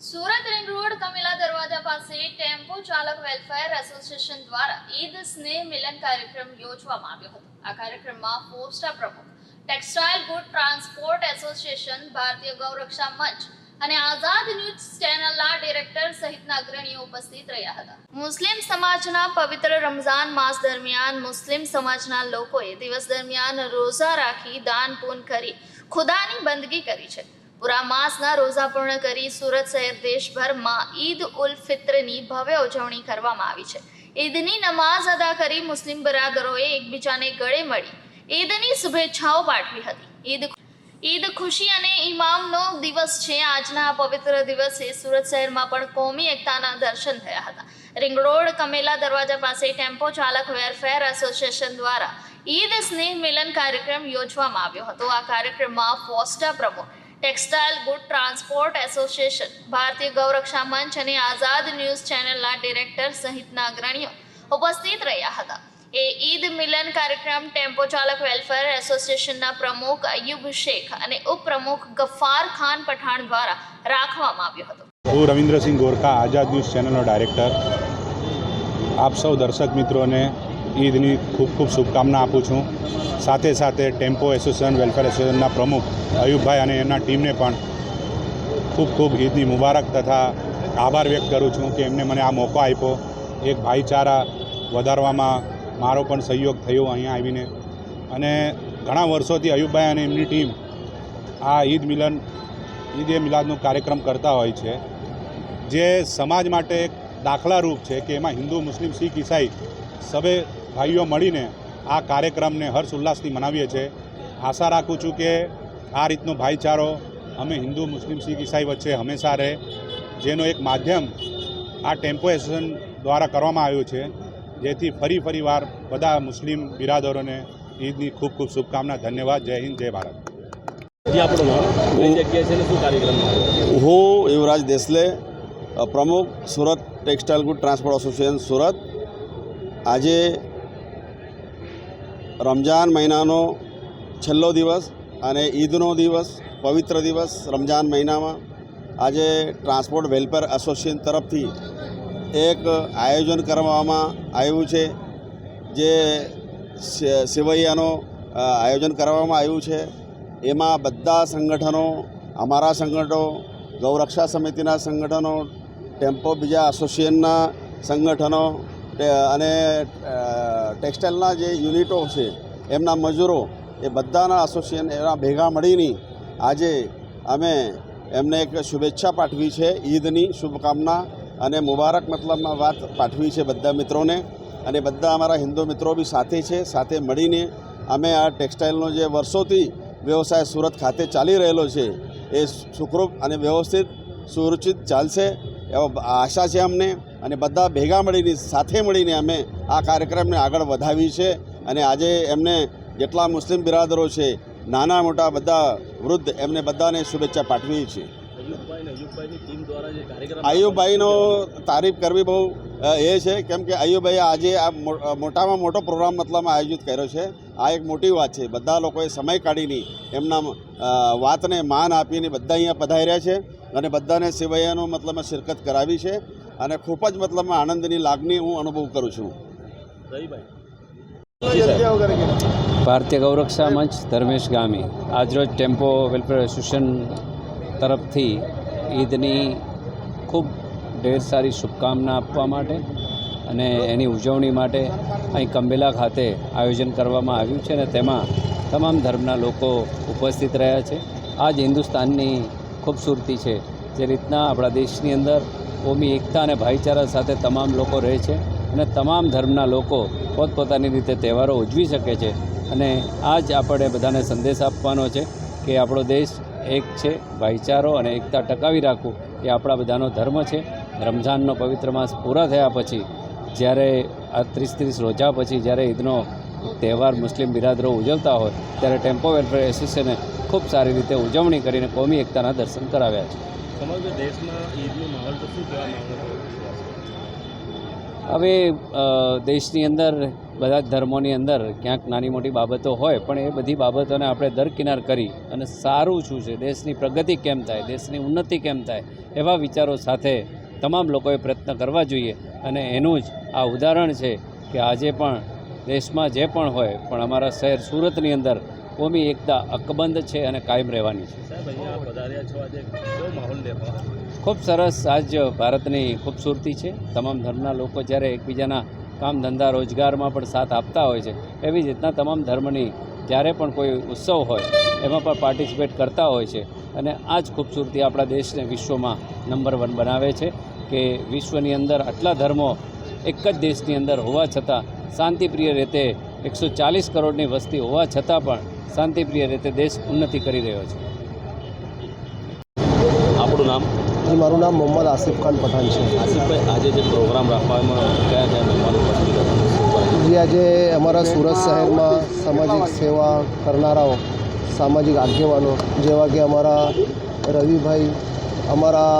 Surat ring road કમિલા દરવાજા પાસે tempo ચાલક વેલફેર એસોસિએશન દ્વારા ઈદ સ્નેહ મિલન કાર્યક્રમ યોજવામાં આવ્યો હતો. આ કાર્યક્રમમાં પોસ્ટા પ્રમુખ ટેક્સટાઇલ ગુડ ટ્રાન્સપોર્ટ એસોસિએશન, ભારતીય ગૌરક્ષા મંચ અને આઝાદ ન્યૂઝ ચેનલના ડિરેક્ટર સહિતના અગ્રણીઓ ઉપસ્થિત રહ્યા હતા. મુસ્લિમ સમાજના પવિત્ર રમઝાન માસ દરમિયાન મુસ્લિમ સમાજના લોકોએ દિવસ દરમિયાન રોઝા રાખી દાન પૂન કરી ખુદાની બંદગી કરી છે. પૂરા માસના રોઝા પૂર્ણ કરી સુરત શહેર દેશભરમાં ઈદ ઉલ ફિત્રની ભવ્ય ઉજવણી કરવામાં આવી છે. ઈદની નમાઝ અદા કરી મુસ્લિમ બરાદરોએ એકબીજાને ગળે મળી. ઈદની શુભેચ્છાઓ પાઠવી હતી. ઈદ ઈદ ખુશી અને ઇમામનો દિવસ છે. આજના પવિત્ર દિવસે સુરત શહેરમાં પણ કોમી એકતાના દર્શન થયા હતા. રિંગ રોડ, કમેલા દરવાજા પાસે ટેમ્પો ચાલક વેરફેર એસોસિએશન દ્વારા ઈદ સ્નેહ મિલન કાર્યક્રમ યોજવામાં આવ્યો હતો. આ કાર્યક્રમમાં ફોસ્ટા પ્રમુખ ટેક્સટાઇલ ગુડ ટ્રાન્સપોર્ટ એસોસિએશન, ભારતીય ગૌરક્ષા મંચ અને આઝાદ ન્યૂઝ ચેનલના ડિરેક્ટર સહિતના અગ્રણીઓ ઉપસ્થિત રહ્યા હતા. એ ઈદ મિલન કાર્યક્રમ ટેમ્પો ચાલક વેલફેર એસોસિએશનના પ્રમુખ અયુબ શેખ અને ઉપપ્રમુખ ગફાર ખાન પઠાણ દ્વારા રાખવામાં આવ્યો હતો. હું રવિન્દ્રસિંહ ગોરખા, આઝાદ ન્યૂઝ ચેનલનો ડાયરેક્ટર. આપ સૌ દર્શક મિત્રોને ઈદની ખૂબ ખૂબ શુભકામના આપું છું. સાથે સાથે ટેમ્પો એસોસિએશન, વેલફેર એસોસિએશનના પ્રમુખ અયુબભાઈ અને એમના ટીમને પણ ખૂબ ખૂબ ઈદની મુબારક તથા આભાર વ્યક્ત કરું છું કે એમને મને આ મોકો આપ્યો. એક ભાઈચારા વધારવામાં મારો પણ સહયોગ થયો અહીંયા આવીને. અને ઘણા વર્ષોથી અયુબભાઈ અને એમની ટીમ આ ઈદ મિલન, ઈદ એ મિલાદનો કાર્યક્રમ કરતા હોય છે. જે સમાજ માટે એક દાખલારૂપ છે કે એમાં હિન્દુ, મુસ્લિમ, શીખ, ઈસાઈ સભે ભાઈઓ મળીને આ કાર્યક્રમને હર્ષ ઉલ્લાસથી મનાવીએ છીએ. આશા રાખું છું કે આ રીતનો ભાઈચારો અમે હિન્દુ મુસ્લિમ શીખ ઈસાઈ વચ્ચે હંમેશા રહે. જેનો એક માધ્યમ આ ટેમ્પો એસોસિએશન દ્વારા કરવામાં આવ્યું છે જેથી ફરી ફરી વાર બધા મુસ્લિમ બિરાદરોને ઈદની ખૂબ ખૂબ શુભકામના ધન્યવાદ જય હિન્દ જય ભારત. હું યુવરાજ દેસલે પ્રમુખ Surat textile good transport association Surat. આજે રમજાન મહિનાનો છેલ્લો દિવસ અને ઈદનો દિવસ, પવિત્ર દિવસ રમજાન મહિનામાં આજે ટ્રાન્સપોર્ટ વેલફેર એસોસિએશન તરફથી એક આયોજન કરવામાં આવ્યું છે, જે સે- આયોજન કરવામાં આવ્યું છે. એમાં બધા સંગઠનો, અમારા સંગઠનો, ગૌરક્ષા સમિતિના સંગઠનો, ટેમ્પો બીજા એસોસિએશનના સંગઠનો અને ટેક્સટાઇલના જે યુનિટો છે, એમના મજૂરો, એ બધાના એસોસિએશન એના ભેગા મળીને આજે અમે એમને એક શુભેચ્છા પાઠવી છે, ઈદની શુભકામના અને મુબારક મતલબમાં વાત પાઠવી છે બધા મિત્રોને. અને બધા અમારા હિન્દુ મિત્રો બી સાથે છે, સાથે મળીને અમે આ ટેક્સટાઇલનો જે વર્ષોથી વ્યવસાય સુરત ખાતે ચાલી રહેલો છે, એ સુખરૂપ અને વ્યવસ્થિત સુરચિત ચાલશે, એવો આશા છે અમને. અને બધા ભેગા મળીને સાથે મળીને અમે આ કાર્યક્રમને આગળ વધાવી છે. અને આજે એમને જેટલા મુસ્લિમ બિરાદરો છે નાના મોટા બધા વૃદ્ધ એમને બધાને શુભેચ્છા પાઠવી છે. આયુભાઈનો તારીફ કરવી બહુ એ છે કેમ કે આયુભાઈએ આજે આ મોટામાં મોટો પ્રોગ્રામ મતલબમાં આયોજિત કર્યો છે. આ એક મોટી વાત છે. બધા લોકોએ સમય કાઢીને એમના વાતને માન આપીને બધા અહીંયા પધાર્યા છે. અને બધાને સેવૈયાનો મતલબમાં શિરકત કરાવી છે અને ખૂબ જ મતલબમાં આનંદની લાગણી હું અનુભવ કરું છું. ભારતીય ગૌરક્ષા મંચ ધર્મેશ ગામી. આજરોજ ટેમ્પો વેલફેર એસોસિએશન તરફથી ઈદની ખૂબ ઢેર સારી શુભકામના આપવા માટે અને એની ઉજવણી માટે અહીં કંબેલા ખાતે આયોજન કરવામાં આવ્યું છે અને તેમાં તમામ ધર્મના લોકો ઉપસ્થિત રહ્યા છે. આ જ હિન્દુસ્તાનની ખૂબસૂરતી છે જે રીતના આપણા દેશની અંદર કોમી એકતા અને ભાઈચારા સાથે તમામ લોકો રહે છે અને તમામ ધર્મના લોકો પોતપોતાની રીતે તહેવારો ઉજવી શકે છે અને આ જ આપણે બધાને સંદેશ આપવાનો છે કે આપણો દેશ એક છે ભાઈચારો અને એકતા ટકાવી રાખવું એ આપણા બધાનો ધર્મ છે રમઝાનનો પવિત્ર માસ પૂરા થયા પછી જ્યારે આ ત્રીસ ત્રીસ રોજા પછી જ્યારે ઈદનો તહેવાર મુસ્લિમ બિરાદરો ઉજવતા હોય ત્યારે ટેમ્પો વેલફેર એસોસિએશને ખૂબ સારી રીતે ઉજવણી કરીને કોમી એકતાના દર્શન કરાવ્યા છે. સમગ્ર દેશમાં ઈદનો માહોલ તો શું કહેવા હવે દેશની અંદર બધા જ ધર્મોની અંદર ક્યાંક નાની મોટી બાબતો હોય પણ એ બધી બાબતોને આપણે દરકિનાર કરી અને સારું શું છે દેશની પ્રગતિ કેમ થાય દેશની ઉન્નતિ કેમ થાય એવા વિચારો સાથે તમામ લોકોએ પ્રયત્ન કરવા જોઈએ. અને એનું જ આ ઉદાહરણ છે કે આજે પણ દેશમાં જે પણ હોય પણ અમારા શહેર સુરતની અંદર કોમી એકતા અકબંધ છે અને કાયમ રહેવાની છે. ખૂબ સરસ આજ ભારતની ખૂબસૂરતી છે. તમામ ધર્મના લોકો જ્યારે એકબીજાના કામ ધંધા રોજગારમાં પણ સાથ આપતા હોય છે એવી જ રીતના તમામ ધર્મની જ્યારે પણ કોઈ ઉત્સવ હોય એમાં પણ પાર્ટિસિપેટ કરતા હોય છે અને આ જ ખૂબસૂરતી આપણા દેશને વિશ્વમાં નંબર વન બનાવે છે કે વિશ્વની અંદર આટલા ધર્મો એક જ દેશની અંદર હોવા છતાં શાંતિપ્રિય રીતે એકસો ચાલીસ કરોડની વસ્તી હોવા છતાં પણ શાંતિપ્રિય રીતે દેશ ઉન્નતિ કરી રહ્યો છે. આપણું નામ? મારું નામ મોહમ્મદ આસિફ ખાન પઠાણ છે. આસિફભાઈ આજે જે પ્રોગ્રામ રાખવામાં કયા કયા મહેમાનો ઉપસ્થિત જી આજે અમારા સુરત શહેરમાં સામાજિક સેવા કરનારાઓ સામાજિક આગેવાનો જેવા કે અમારા રવિભાઈ અમારા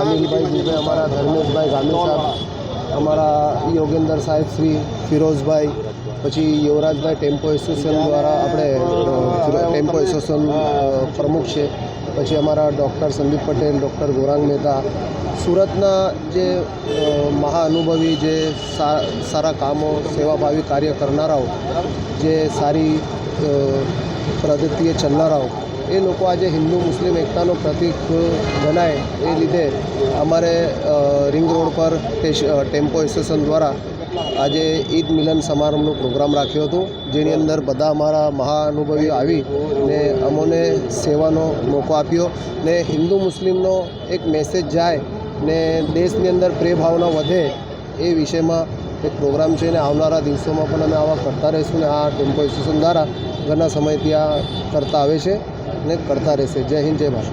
અનિલભાઈ દુબે અમારા ધર્મેશભાઈ ગામી સાહેબ અમારા યોગેન્દર સાહેબ શ્રી ફિરોઝભાઈ, પછી યુવરાજભાઈ ટેમ્પો એસોસિએશન દ્વારા આપણે ટેમ્પો એસોસિએશન પ્રમુખ છે. પછી અમારા ડૉક્ટર સંદીપ પટેલ, ડૉક્ટર ગોરાંગ મહેતા. સુરતના જે મહાઅનુભવી, જે સારા કામો, સેવાભાવી કાર્ય કરનારાઓ, જે સારી પ્રગતિએ ચાલનારાઓ એ લોકો આજે હિન્દુ મુસ્લિમ એકતાનો પ્રતિક બનાય એ લીધે અમારે રિંગ રોડ પર ટેમ્પો એસોસિએશન દ્વારા આજે ઈદ મિલન સમારંભનો પ્રોગ્રામ રાખ્યો હતો, જેની અંદર બધા અમારા મહાનુભવી આવી ને અમોને સેવાનો મોકો આપ્યો ને હિન્દુ મુસ્લિમનો એક મેસેજ જાય ને દેશની અંદર પ્રેભાવના વધે એ વિષયમાં એક પ્રોગ્રામ છે ને આવનારા દિવસોમાં પણ અમે આવા કરતા રહીશું ને આ ટેમ્પો એસોસિએશન દ્વારા ઘણા સમયથી આ કરતા આવે છે. ને કરતા રહેશે. જય હિન્દ જય ભારત.